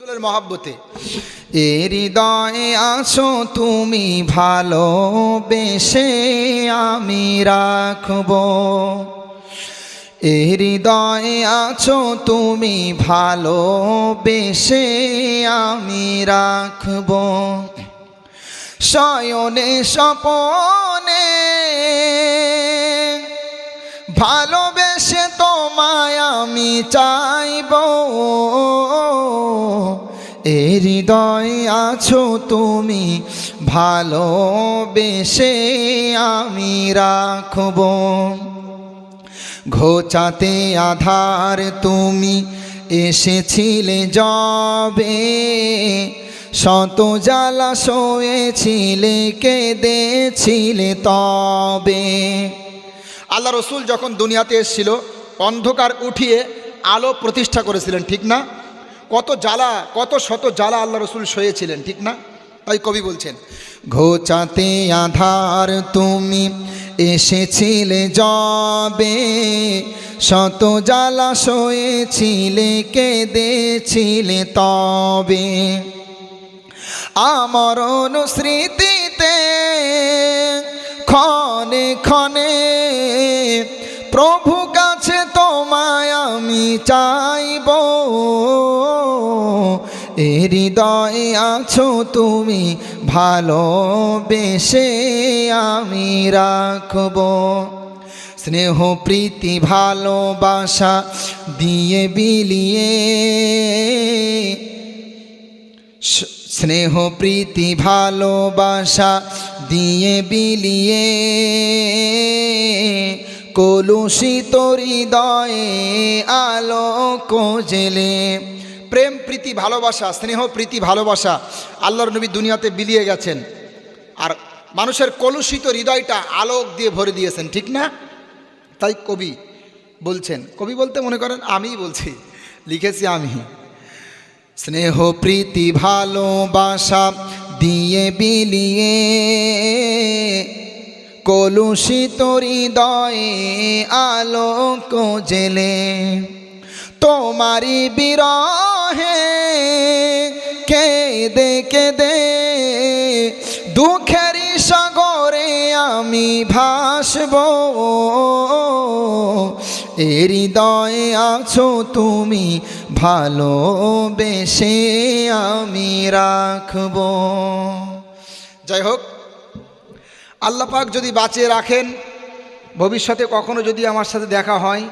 মহাব্বতে। এ হৃদয়ে আছো তুমি ভালো বেশে আমি রাখব। এ হৃদয়ে আছো তুমি ভালো বেশে আমি রাখব। শয়নে সপনে ভালোবেসে তোমায় আমি চাইব। এ হৃদয়ে আছো তুমি, ভালোবেসে আমি রাখব। ঘোচাতে আধার তুমি এসেছিলে যবে, শত জ্বালা শোয়েছিলে কেঁদেছিলে তবে। আল্লাহ রসুল যখন দুনিয়াতে এসেছিল, অন্ধকার উঠিয়ে আলো প্রতিষ্ঠা করেছিলেন, ঠিক না? কত জ্বালা, কত শত জ্বালা আল্লাহ রসুল সয়েছিলেন, ঠিক না? তাই কবি বলছেন, ঘোচাতে আধার তুমি এসেছিলে যবে, শত জ্বালা সয়েছিলে, কেঁদেছিলে তবে। আমার অনুস্মৃতিতে ক্ষণে ক্ষণে প্রভু কাছে তোমায় আমি চাইব। এ হৃদয়ে আছো তুমি, ভালোবেসে আমি রাখব। স্নেহ, প্রীতি, ভালোবাসা দিয়ে বিলিয়ে। স্নেহ, প্রীতি, ভালোবাসা দিয়ে বিলিয়ে। কলুষিত হৃদয়ে আলো জেলে প্রেম, প্রীতি, ভালোবাসা, স্নেহ, প্রীতি, ভালোবাসা আল্লাহর নবী দুনিয়াতে বিলিয়ে গেছেন। আর মানুষের কলুষিত হৃদয়টা আলোক দিয়ে ভরে দিয়েছেন, ঠিক না? তাই কবি বলছেন, কবি বলতে মনে করেন আমিই বলছি, লিখেছি আমি। স্নেহ, প্রীতি, ভালোবাসা দিয়ে বিলিয়ে কলুষিত হৃদয়ে আলোক জেলে। তোমারি বিরহে কেঁদে দুঃখেরই সাগরে আমি ভাসব। এ হৃদয়ে আছো তুমি, ভালোবেসে আমি রাখব। যাই হোক আল্লাহ পাক যদি বাঁচিয়ে রাখেন, ভবিষ্যতে কখনো যদি আমার সাথে দেখা হয়